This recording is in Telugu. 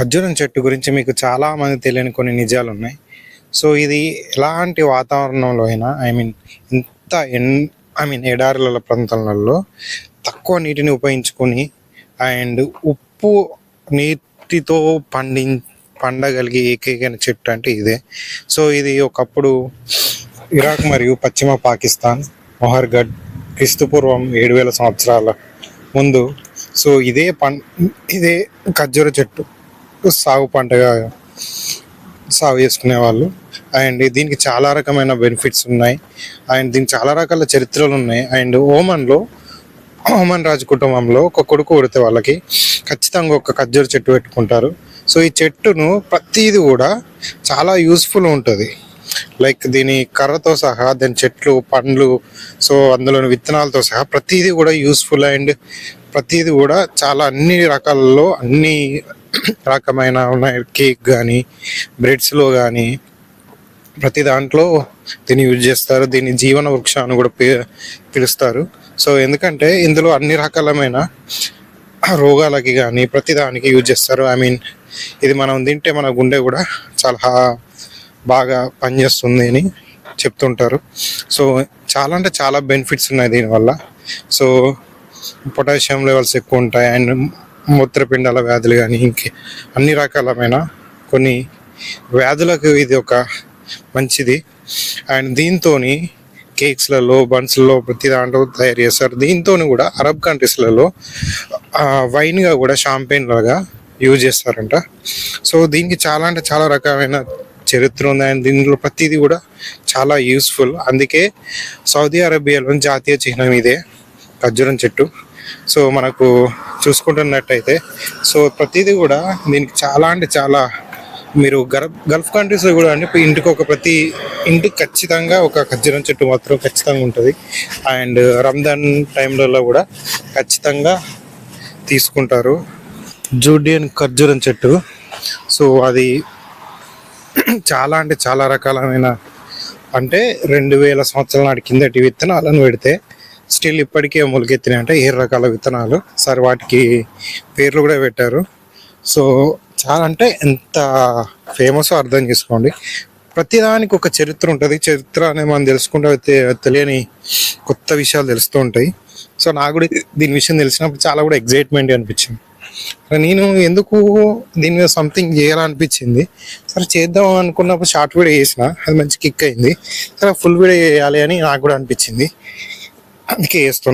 ఖర్జూరం చెట్టు గురించి మీకు చాలా మంది తెలియని కొన్ని నిజాలు ఉన్నాయి. సో ఇది ఎలాంటి వాతావరణంలో అయినా ఐ మీన్ ఎంత ఎన్ ఐ మీన్ ఎడారుల ప్రాంతాలలో తక్కువ నీటిని ఉపయోగించుకొని అండ్ ఉప్పు నీటితో పండి పండగలిగే ఏకైక చెట్టు అంటే ఇదే. సో ఇది ఒకప్పుడు ఇరాక్ మరియు పశ్చిమ పాకిస్తాన్ మొహర్గఢ్ క్రీస్తుపూర్వం ఏడు వేల సంవత్సరాల ముందు. సో ఇదే పం ఇదే ఖర్జూర చెట్టు. సాగు పంటగా సాగు చేసుకునే వాళ్ళు. అండ్ దీనికి చాలా రకమైన బెనిఫిట్స్ ఉన్నాయి. అండ్ దీనికి చాలా రకాల చరిత్రలు ఉన్నాయి. అండ్ ఓమన్లో ఓమన్ రాజు కుటుంబంలో ఒక కొడుకు పుడితే వాళ్ళకి ఖచ్చితంగా ఒక ఖర్జూర చెట్టు పెట్టుకుంటారు. సో ఈ చెట్టును ప్రతిది కూడా చాలా యూస్ఫుల్ ఉంటుంది. లైక్ దీని కర్రతో సహా దాని చెట్లు పండ్లు సో అందులోని విత్తనాలతో సహా ప్రతిదీ కూడా యూస్ఫుల్ అండ్ ప్రతిదీ కూడా చాలా అన్ని రకాలలో అన్ని రకమైన ఉన్నాయి. కేక్ కానీ బ్రెడ్స్లో కానీ ప్రతి దాంట్లో దీన్ని యూజ్ చేస్తారు. దీన్ని జీవన వృక్ష అని కూడా పి- పిలుస్తారు. సో ఎందుకంటే ఇందులో అన్ని రకాలమైన రోగాలకి కానీ ప్రతి దానికి యూజ్ చేస్తారు. ఐ మీన్ ఇది మనం తింటే మన గుండె కూడా చాలా బాగా పనిచేస్తుంది అని చెప్తుంటారు. సో చాలా అంటే చాలా బెనిఫిట్స్ ఉన్నాయి దీనివల్ల. సో పొటాషియం లెవెల్స్ ఎక్కువ ఉంటాయి. అండ్ మూత్రపిండాల వ్యాధులు కానీ ఇంకే అన్ని రకాలమైన కొన్ని వ్యాధులకు ఇది ఒక మంచిది. అండ్ దీంతో కేక్స్లలో బన్స్లలో ప్రతి దాంట్లో తయారు చేస్తారు. దీంతో కూడా అరబ్ కంట్రీస్లలో వైన్గా కూడా షాంపెయిన్ లాగా యూజ్ చేస్తారంట. సో దీనికి చాలా అంటే చాలా రకమైన చరిత్ర ఉంది. అండ్ దీనిలో ప్రతిదీ కూడా చాలా యూస్ఫుల్. అందుకే సౌదీ అరేబియాలోని జాతీయ చిహ్నం ఇదే. ఖర్జూరం చెట్టు. సో మనకు చూసుకుంటున్నట్టయితే సో ప్రతిదీ కూడా దీనికి చాలా అంటే చాలా మీరు గల్ఫ్ గల్ఫ్ కంట్రీస్లో కూడా అంటే ఇంటికి ఒక ప్రతి ఇంటికి ఖచ్చితంగా ఒక ఖర్జూరం చెట్టు మాత్రం ఖచ్చితంగా ఉంటుంది. అండ్ రంజాన్ టైంలలో కూడా ఖచ్చితంగా తీసుకుంటారు. జూడియన్ ఖర్జూరం చెట్టు. సో అది చాలా అంటే చాలా రకాలమైన అంటే రెండు వేల సంవత్సరాల నాటి కిందటి విత్తనాలను పెడితే స్టిల్ ఇప్పటికే మొలకెత్తినాయి. అంటే ఏ రకాల విత్తనాలు? సార్ వాటికి పేర్లు కూడా పెట్టారు. సో చాలా అంటే ఎంత ఫేమస్ అర్థం చేసుకోండి. ప్రతిదానికి ఒక చరిత్ర ఉంటుంది. చరిత్ర అనేది మనం తెలుసుకుంటే తెలియని కొత్త విషయాలు తెలుస్తూ ఉంటాయి. సో నాకు కూడా దీని విషయం తెలిసినప్పుడు చాలా కూడా ఎగ్జైట్మెంట్ అనిపించింది. నేను ఎందుకు దీని మీద సంథింగ్ చేయాలనిపించింది? సరే చేద్దాం అనుకున్నప్పుడు షార్ట్ వీడియో చేసిన. అది మంచి కిక్ అయింది. సరే ఫుల్ వీడియో చేయాలి అని నాకు కూడా అనిపించింది. అందుకే చేస్తున్నా